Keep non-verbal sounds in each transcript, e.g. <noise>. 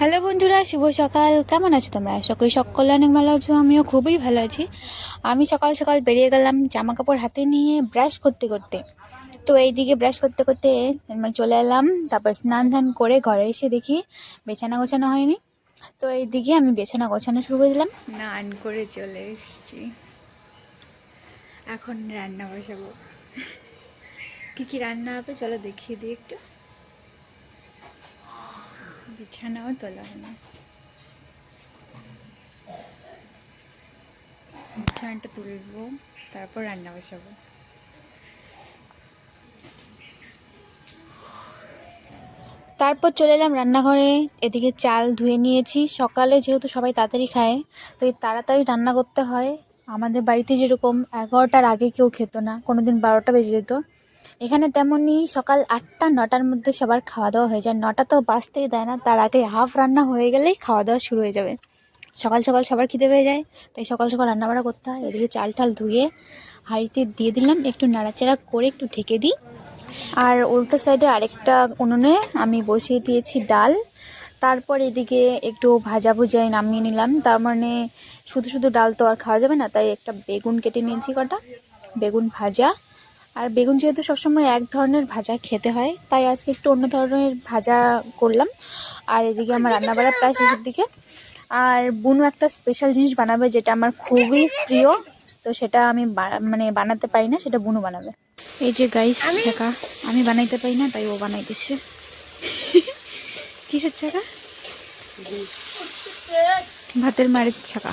Hello বন্ধুরা, শুভ সকাল। কেমন আছো তোমরা? আশা করি সকলে অনেক ভালো আছো, আমিও খুবই ভালো আছি। আমি সকাল সকাল বেরিয়ে গেলাম জামা কাপড় হাতে নিয়ে ব্রাশ করতে করতে। তো এইদিকে ব্রাশ করতে করতে চলে এলাম, তারপর স্নান ধান করে ঘরে এসে দেখি বেছানা গোছানো হয়নি। তো এইদিকে আমি বেছানা গোছানো শুরু করে দিলাম। স্নান করে চলে এসেছি। এখন রান্না বসাবো। কী কী রান্না হবে? চলো দেখিয়ে দিই একটু। বিছানাও তোলা হয় না বিছানাটা তুলবো তারপর রান্না বসাবো। তারপর চলে এলাম রান্নাঘরে। এদিকে চাল ধুয়ে নিয়েছি। সকালে যেহেতু সবাই তাড়াতাড়ি খায়, তো এই তাড়াতাড়ি রান্না করতে হয়। আমাদের বাড়িতে যেরকম এগারোটার আগে কেউ খেত না কোনো দিন বারোটা বেজে যেত। এখানে তেমনই সকাল আটটা, নটার মধ্যে সবার খাওয়া দাওয়া হয়ে যায়। নটা তো বাঁচতেই দেয় না, তার আগে হাফ রান্না হয়ে গেলেই খাওয়া দাওয়া শুরু হয়ে যাবে। সকাল সকাল সবার খিদে পেয়ে যায়, তাই সকাল সকাল রান্নাবাড়া করতে হয়। এদিকে চাল টাল ধুয়ে হাঁড়িতে দিয়ে দিলাম, একটু নাড়াচাড়া করে একটু ঢেকে দিই। আর উল্টো সাইডে আরেকটা উনুনে আমি বসিয়ে দিয়েছি ডাল। তারপর এদিকে একটু ভাজা ভুজাই নামিয়ে নিলাম। তার মানে শুধু শুধু ডাল তো আর খাওয়া যাবে না, তাই একটা বেগুন কেটে নিয়েছি কটা। বেগুন ভাজা আর বেগুন যেহেতু সবসময় এক ধরনের ভাজা খেতে হয় তাই আজকে একটু অন্য ধরনের ভাজা করলাম। আর এদিকে আমার রান্নাবাড়া প্রায় শেষের দিকে। আর বুনু একটা স্পেশাল জিনিস বানাবে যেটা আমার খুবই প্রিয় তো সেটা আমি মানে বানাতে পারি না সেটা বুনু বানাবে। এই যে গাইস শেখা আমি বানাইতে পারি না তাই ও বানাই দিচ্ছে কিসের ছাকা? ভাতের মারের ছাকা।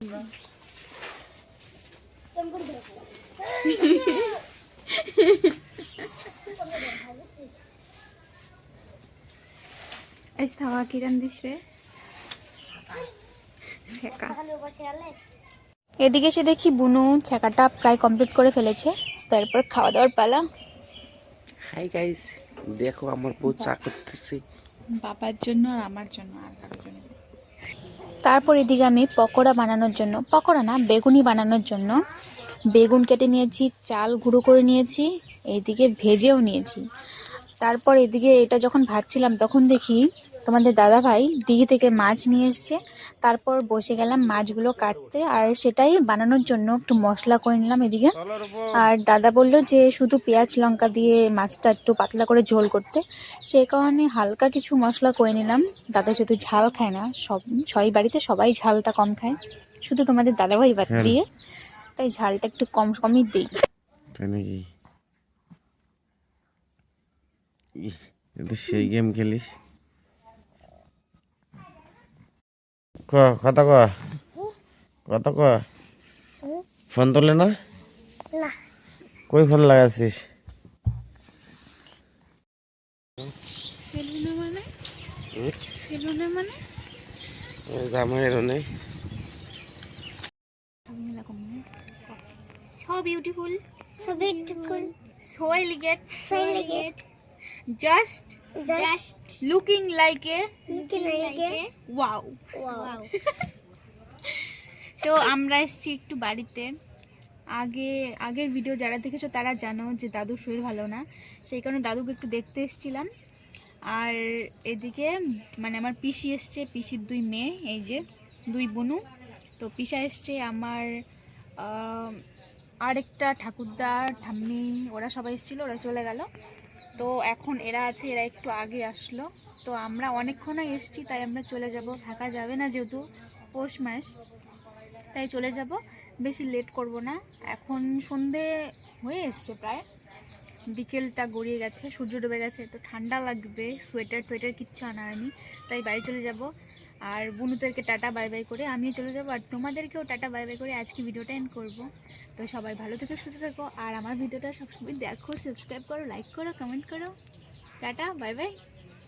আজ কি রান্ধিস রে? এদিকে এসে দেখি বুনু ছেঁকাটা প্রায় কমপ্লিট করে ফেলেছে। তারপর খাওয়া দাওয়ার পালা। হাই গাইস দেখো আমার বউ চা করতেছে। বাবার জন্য আর আমার জন্য আর কারোর জন্য তারপর এদিকে আমি পকোড়া বানানোর জন্য, পকোড়া না, বেগুনি বানানোর জন্য বেগুন কেটে নিয়েছি, চাল গুঁড়ো করে নিয়েছি এইদিকে ভেজেও নিয়েছি। তারপর এদিকে এটা যখন ভাজছিলাম তখন দেখি তোমাদের দাদা ভাই দিঘি থেকে মাছ নিয়ে এসছে। তারপর বসে গেলাম মাছগুলো কাটতে আর সেটাই বানানোর জন্য একটু মশলা করে নিলাম এদিকে। আর দাদা বলল যে শুধু পেঁয়াজ লঙ্কা দিয়ে মাছটা একটু পাতলা করে ঝোল করতে। সেই কারণে হালকা কিছু মশলা করে নিলাম। দাদা যেহেতু ঝাল খায় না সব সবাই বাড়িতে সবাই ঝালটা কম খায়। শুধু তোমাদের দাদাভাই বাদ হ্যাঁ। দিয়ে তাই ঝালটা একটু কম কমই দিই। সেই গেম খেলিস। ক কথা ক কথা ক ফোন তোলে না? কই ফোন লাগাছিস মানে? মানে? beautiful, So just looking like a looking like a wow. wow. <laughs> তো আমরা এসেছি একটু বাড়িতে। আগে আগের ভিডিও যারা দেখেছ তারা জানো যে দাদুর শরীর ভালো না। সেই কারণে দাদুকে একটু দেখতে এসেছিলাম। আর এদিকে মানে আমার পিসি এসছে পিসির দুই মেয়ে এই যে দুই বোনু। তো পিসা এসছে আমার আরেকটা ঠাকুরদা ঠাম্মি ওরা সবাই এসেছিল ওরা চলে গেল। তো এখন এরা আছে, এরা একটু আগে আসলো। তো আমরা অনেকক্ষণই এসেছি, তাই আমরা চলে যাব। থাকা যাবে না যেহেতু পৌষ মাস, তাই চলে যাব। বেশি লেট করব না। এখন সন্ধে হয়ে এসছে প্রায়। বিকেলটা গড়িয়ে গেছে, সূর্য ডুবে গেছে, তো ঠান্ডা লাগবে সোয়েটার টোয়েটার কিচ্ছু আনা হয়নি, তাই বাড়ি চলে যাব। আর বুনুদেরকে টাটা বাই বাই করে আমিও চলে যাব, আর তোমাদেরকেও টাটা বাই বাই করে আজকে ভিডিওটা এন্ড করব। তো সবাই ভালো থেকে, সুস্থ থাকো, আর আমার ভিডিওটা সবসময় দেখো সাবস্ক্রাইব করো লাইক করো কমেন্ট করো। Tata bye by